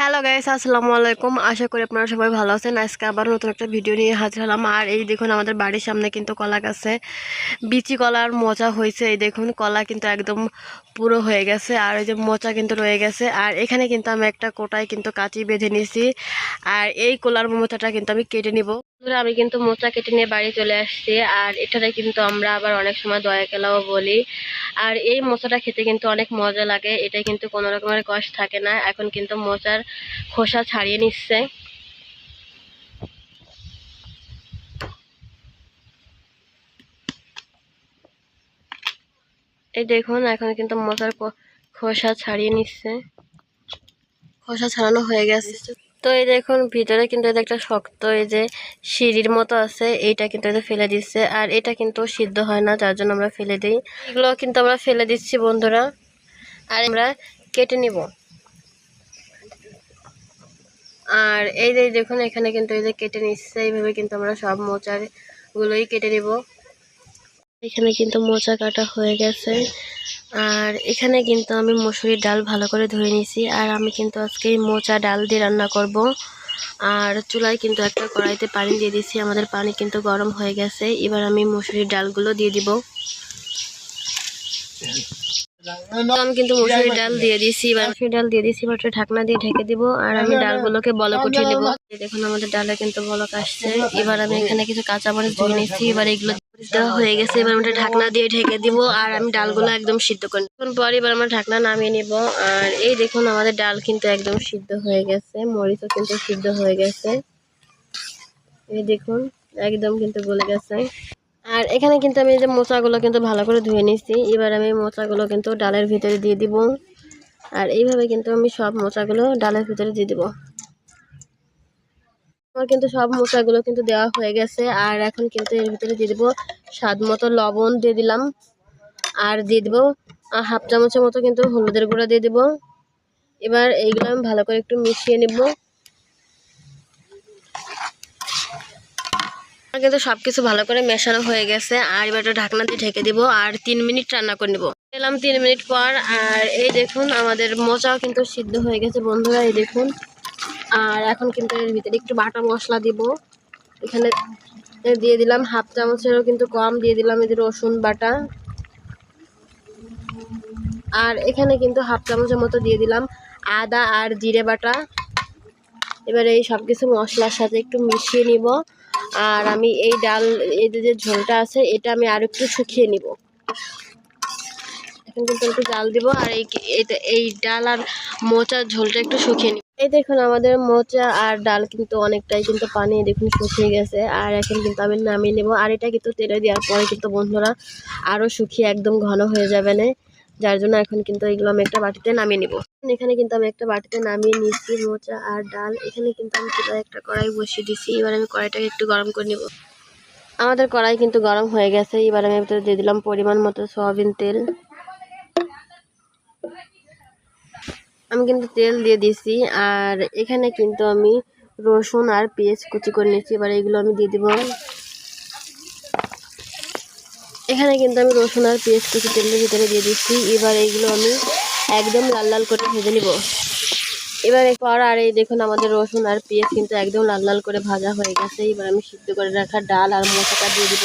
Hello guys আসসালামু আলাইকুম আশা করি আপনারা সবাই ভালো আছেন। আজকে আবার নতুন একটা ভিডিও নিয়ে হাজির হলাম। আর এই দেখুন, আমাদের বাড়ির সামনে কিন্তু কলা গাছে বিচি কলার মোচা হয়েছে। এই দেখুন, কলা কিন্তু একদম পুরো হয়ে গেছে। আর এই যে মোচা কিন্তু রয়ে গেছে। আর এখানে কিন্তু আমি একটা কোটায় কিন্তু কাঁচি বেঁধে নিয়েছি। আর এই কলার মোচাটা কিন্তু আমি কেটে নিব। আমি কিন্তু মোচা কেটে নিয়ে বাড়ি চলে আসছি। আর এটাতে কিন্তু আমরা আবার অনেক সময় দয়া কেলাও বলি। আর এই মোচাটা খেতে কিন্তু অনেক মজা লাগে। এটা কিন্তু কোনো রকমের কষ্ট থাকে না। এখন কিন্তু মোচার খোসা ছাড়িয়ে নিচ্ছে। এই দেখুন এখন কিন্তু মোচার ক- খোসা ছাড়িয়ে নিচ্ছে। খোসা ছাড়ানো হয়ে গেছে। তো এই দেখুন ভিতরে কিন্তু যে একটা শক্ত এই যে সিঁড়ির মতো আছে এইটা কিন্তু যে ফেলে দিচ্ছে। আর এটা কিন্তু সিদ্ধ হয় না যার জন্য আমরা ফেলে দিই। এগুলো কিন্তু আমরা ফেলে দিচ্ছি বন্ধুরা। আর আমরা কেটে নিব। আর এই যে দেখুন, এখানে কিন্তু এই যে কেটে নিচ্ছে, এইভাবে কিন্তু আমরা সব মোচার গুলোই কেটে নিব। এখানে কিন্তু মোচা কাটা হয়ে গেছে। আর এখানে কিন্তু আমি মসুরির ডাল ভালো করে ধুয়ে নিয়েছি। আর আমি কিন্তু আজকে মোচা ডাল দিয়ে রান্না করব। আর চুলায় কিন্তু একটা কড়াইতে পানি দিয়ে দিয়েছি, আমাদের পানি কিন্তু গরম হয়ে গেছে। এবার আমি মসুরির ডালগুলো দিয়ে দিব। আমি কিন্তু মসুরির ডাল দিয়ে দিয়েছি এবার মসুরির ডাল দিয়ে দিয়েছি এবার ঢাকনা দিয়ে ঢেকে দিব আর আমি ডালগুলোকে বলক উঠিয়ে দেখুন আমাদের ডালে কিন্তু বলক আসছে। এবার আমি এখানে কিছু কাঁচা মরিচ ধুয়ে এবার এগুলো দেওয়া হয়ে গেছে এবার ঢাকনা দিয়ে ঢেকে দিব আর আমি ডালগুলো একদম সিদ্ধ করে পর এবার আমরা ঢাকনা নামিয়ে নিব আর এই দেখুন আমাদের ডাল কিন্তু একদম সিদ্ধ হয়ে গেছে মরিচও কিন্তু সিদ্ধ হয়ে গেছে। এই দেখুন একদম কিন্তু গলে গেছে। আর এখানে কিন্তু আমি যে মোচাগুলো কিন্তু ভালো করে ধুয়ে নিচ্ছি এবার আমি মোচাগুলো কিন্তু ডালের ভিতরে দিয়ে দিব। আর এইভাবে কিন্তু আমি সব মোচাগুলো ডালের ভিতরে দিয়ে দিব। আমার কিন্তু সব মোচাগুলো কিন্তু দেওয়া হয়ে গেছে। আর এখন কিন্তু এর ভিতরে দিয়ে দিব স্বাদ মতো লবণ দিয়ে দিলাম। আর দিয়ে দিব হাফ চামচের মতো কিন্তু হলুদের গুঁড়া দিয়ে দিব। এবার এইগুলো আমি ভালো করে একটু মিশিয়ে নেব। কিন্তু সব কিছু ভালো করে মেশানো হয়ে গেছে, আর এবার ঢাকনা দিয়ে ঢেকে দিব আর তিন মিনিট রান্না করে নেব। এলাম তিন মিনিট পর, আর এই দেখুন আমাদের মোচাও কিন্তু সিদ্ধ হয়ে গেছে বন্ধুরা, এই দেখুন। আর এখন কিন্তু এর ভিতরে একটু বাটা মশলা দিব। এখানে দিয়ে দিলাম হাফ চামচেরও কিন্তু কম, দিয়ে দিলাম এদের রসুন বাটা। আর এখানে কিন্তু হাফ চামচের মতো দিয়ে দিলাম আদা আর জিরে বাটা। এবার এই সব কিছু মশলার সাথে একটু মিশিয়ে নিব। আর আমি এই ডাল, এই যে ঝোলটা আছে, এটা আমি আর একটু শুকিয়ে নিব। এখন কিন্তু একটু ডাল দিব আর এই এই ডাল আর মোচার ঝোলটা একটু শুকিয়ে নিব। এই দেখুন আমাদের মোচা আর ডাল কিন্তু অনেকটাই কিন্তু পানি দেখুন শুকিয়ে গেছে। আর এখন কিন্তু আমি নামিয়ে নেব। আর এটা কিন্তু তেলে দেওয়ার পরে কিন্তু বন্ধুরা আরও শুকিয়ে একদম ঘন হয়ে যাবে না। যার জন্য এখন কিন্তু এগুলো আমি একটা বাটিতে নামিয়ে নিব। এখানে কিন্তু আমি একটা বাটিতে নামিয়ে নিচ্ছি মোচা আর ডাল। এখানে কিন্তু আমি চুলায় একটা কড়াই বসিয়ে দিচ্ছি এবার আমি কড়াইটাকে একটু গরম করে নেব। আমাদের কড়াই কিন্তু গরম হয়ে গেছে। এবার আমি ভিতরে দিয়ে দিলাম পরিমাণ মতো সয়াবিন তেল। আমি কিন্তু তেল দিয়ে দিছি আর এখানে কিন্তু আমি রসুন আর পেঁয়াজ কুচি করে নিচ্ছি এবার এগুলো আমি দিয়ে দিব এখানে কিন্তু আমি রসুন আর পেঁয়াজ কুচি তেলের ভিতরে দিয়ে দিচ্ছি। এবার এইগুলো আমি একদম লাল লাল করে ভেজে নিব। এবার এরপর আর এই দেখুন আমাদের রসুন আর পেঁয়াজ কিন্তু একদম লাল লাল করে ভাজা হয়ে গেছে। এবার আমি সিদ্ধ করে রাখা ডাল আর মশলাটা দিয়ে দিব।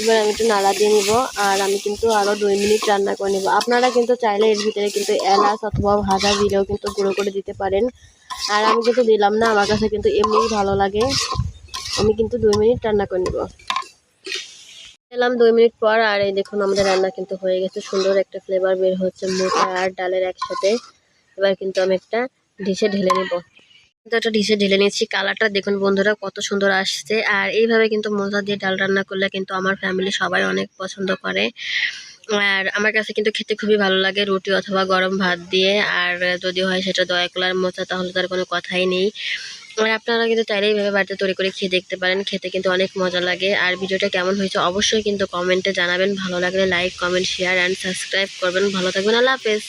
এবার আমি একটু নাড়া দিয়ে নিব আর আমি কিন্তু আরও দুই মিনিট রান্না করে নেব। আপনারা কিন্তু চাইলে এর ভিতরে কিন্তু এলাচ অথবা ভাজা দিলেও কিন্তু গুঁড়ো করে দিতে পারেন। আর আমি কিন্তু দিলাম না, আমার কাছে কিন্তু এমনিই ভালো লাগে। আমি কিন্তু দুই মিনিট রান্না করে নেব। এলাম দুই মিনিট পর, আর এই দেখুন আমাদের রান্না কিন্তু হয়ে গেছে। সুন্দর একটা ফ্লেভার বের হচ্ছে মোটা আর ডালের একসাথে। এবার কিন্তু আমি একটা ডিশে ঢেলে নেব। কিন্তু একটা ডিশে ঢেলে নিয়েছি। কালারটা দেখুন বন্ধুরা কত সুন্দর আসছে। আর এইভাবে কিন্তু মোজা দিয়ে ডাল রান্না করলে কিন্তু আমার ফ্যামিলি সবাই অনেক পছন্দ করে। আর আমার কাছে কিন্তু খেতে খুবই ভালো লাগে রুটি অথবা গরম ভাত দিয়ে। আর যদি হয় সেটা দয়া কলার মোচা, তাহলে তার কোনো কথাই নেই। আর আপনারা কিন্তু চাইলে এইভাবে বাড়িতে তৈরি করে খেয়ে দেখতে পারেন, খেতে কিন্তু অনেক মজা লাগে। আর ভিডিওটা কেমন হয়েছে অবশ্যই কিন্তু কমেন্টে জানাবেন। ভালো লাগলে like comment share and subscribe করবেন। ভালো থাকবেন। আল্লাহ হাফেজ।